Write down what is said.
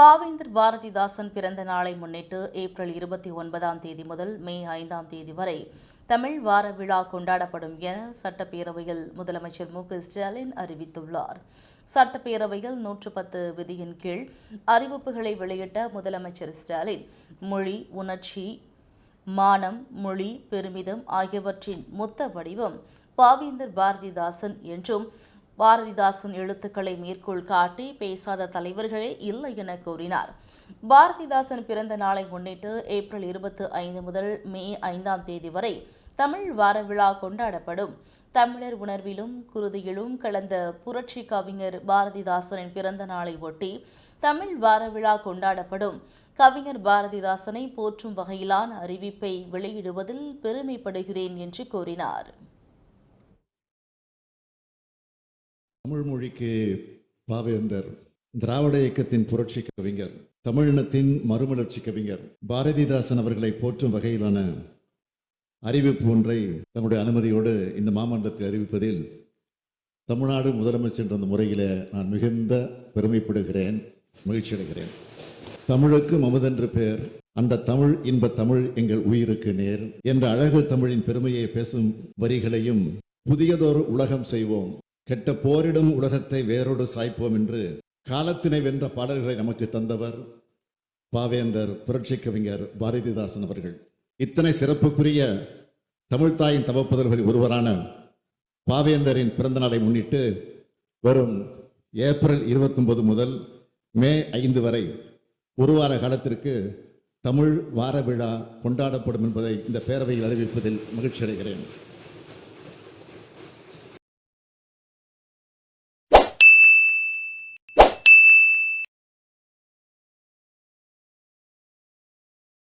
பாவேந்தர் பாரதிதாசன் பிறந்த நாளை முன்னிட்டு ஏப்ரல் இருபத்தி ஒன்பதாம் தேதி முதல் மே ஐந்தாம் தேதி வரை தமிழ் வார விழா கொண்டாடப்படும் என சட்டப்பேரவையில் முதலமைச்சர் மு க ஸ்டாலின் அறிவித்துள்ளார். சட்டப்பேரவையில் நூற்று பத்து விதியின் கீழ் அறிவிப்புகளை வெளியிட்ட முதலமைச்சர் ஸ்டாலின் மொழி உணர்ச்சி மானம் மொழி பெருமிதம் ஆகியவற்றின் மொத்த வடிவம் பாவேந்தர் பாரதிதாசன் என்றும் பாரதிதாசன் எழுத்துக்களை மேற்கோள் காட்டி பேசாத தலைவர்களே இல்லை என கூறினார். பாரதிதாசன் பிறந்த நாளை முன்னிட்டு ஏப்ரல் இருபத்தி ஐந்து முதல் மே ஐந்தாம் தேதி வரை தமிழ் வார விழா கொண்டாடப்படும். தமிழர் உணர்விலும் குருதியிலும் கலந்த புரட்சி கவிஞர் பாரதிதாசனின் பிறந்த நாளை ஒட்டி தமிழ் வார விழா கொண்டாடப்படும். கவிஞர் பாரதிதாசனை போற்றும் வகையிலான அறிவிப்பை வெளியிடுவதில் பெருமைப்படுகிறேன் என்று கூறினார். தமிழ் மொழிக்கு பாவேந்தர் திராவிட இயக்கத்தின் புரட்சி கவிஞர் தமிழினத்தின் மறுமலர்ச்சி கவிஞர் பாரதிதாசன் அவர்களை போற்றும் வகையிலான அறிவிப்பு ஒன்றை தங்களுடைய அனுமதியோடு இந்த மாமன்றத்தை அறிவிப்பதில் தமிழ்நாடு முதலமைச்சர் என்ற முறையில் நான் மிகுந்த பெருமைப்படுகிறேன் மகிழ்ச்சி அடைகிறேன். தமிழுக்கு மமதென்று பேர் அந்த தமிழ் இன்ப தமிழ் எங்கள் உயிருக்கு நேர் என்ற அழகு தமிழின் பெருமையை பேசும் வரிகளையும் புதியதொரு உலகம் செய்வோம். கெட்ட போரிடும் உலகத்தை வேரோடு சாய்ப்போம் என்று காலத்தினை வென்ற பாடல்களை நமக்கு தந்தவர் பாவேந்தர் புரட்சி கவிஞர் பாரதிதாசன் அவர்கள். இத்தனை சிறப்புக்குரிய தமிழ்தாயின் தவப்புதல்களில் ஒருவரான பாவேந்தரின் பிறந்த நாளை முன்னிட்டு வரும் ஏப்ரல் 29 முதல் மே ஐந்து வரை ஒரு வார காலத்திற்கு தமிழ் வார விழா கொண்டாடப்படும் என்பதை இந்த பேரவையில் அறிவிப்பதில் மகிழ்ச்சி அடைகிறேன்